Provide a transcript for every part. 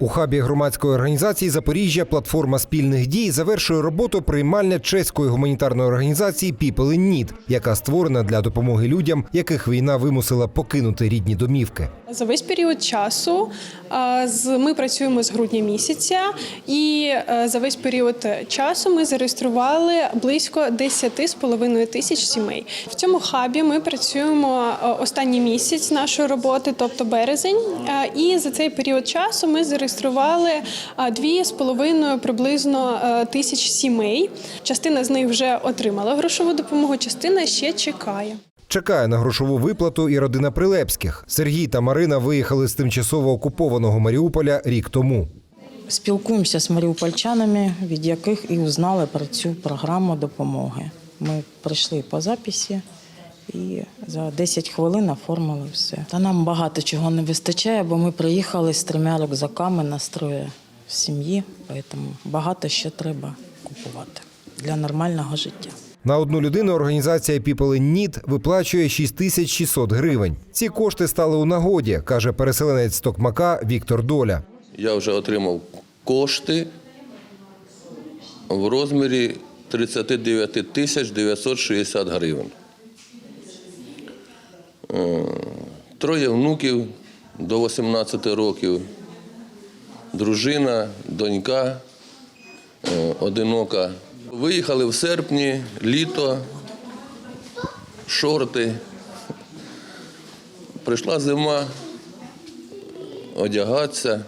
У хабі громадської організації Запоріжжя платформа спільних дій завершує роботу приймальня чеської гуманітарної організації Need, яка створена для допомоги людям, яких війна вимусила покинути рідні домівки. За весь період часу ми працюємо з грудня місяця, і е, за весь період часу ми зареєстрували близько 10,5 тисяч сімей. В цьому хабі ми працюємо е, останній місяць нашої роботи, тобто березень. Е, І за цей період часу ми зареєстрували а, 2,5 приблизно е, тисяч сімей. Частина з них вже отримала грошову допомогу, частина ще чекає. Чекає на грошову виплату і родина Прилепських. Сергій та Марина виїхали з тимчасово окупованого Маріуполя рік тому. Спілкуємося з маріупольчанами, від яких і узнали про цю програму допомоги. Ми прийшли по записі і за 10 хвилин оформили все. Та нам багато чого не вистачає, бо ми приїхали з трьома рюкзаками настрою в сім'ї, тому багато ще треба купувати для нормального життя. На одну людину організація People in Need виплачує 6600 гривень. Ці кошти стали у нагоді, каже переселенець Токмака Віктор Доля. Я вже отримав кошти в розмірі 39 тисяч 960 гривень. Е, Троє внуків до 18 років, дружина, донька е, одинока. Виїхали в серпні, літо, шорти. Прийшла зима, одягатися,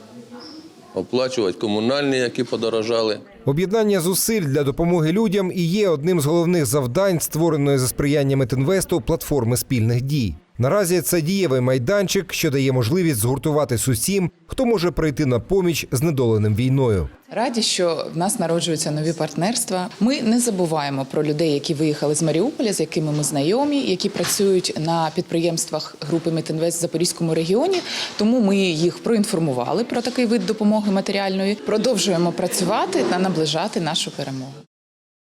оплачувати комунальні, які подорожали. Об'єднання зусиль для допомоги людям і є одним з головних завдань створеної за сприяння Метинвесту платформи спільних дій. Наразі це дієвий майданчик, що дає можливість згуртуватись усім, хто може прийти на поміч знедоленим війною. Раді, що в нас народжуються нові партнерства. Ми не забуваємо про людей, які виїхали з Маріуполя, з якими ми знайомі, які працюють на підприємствах групи Метинвест в Запорізькому регіоні. Тому ми їх проінформували про такий вид допомоги матеріальної. Продовжуємо працювати та наближати нашу перемогу.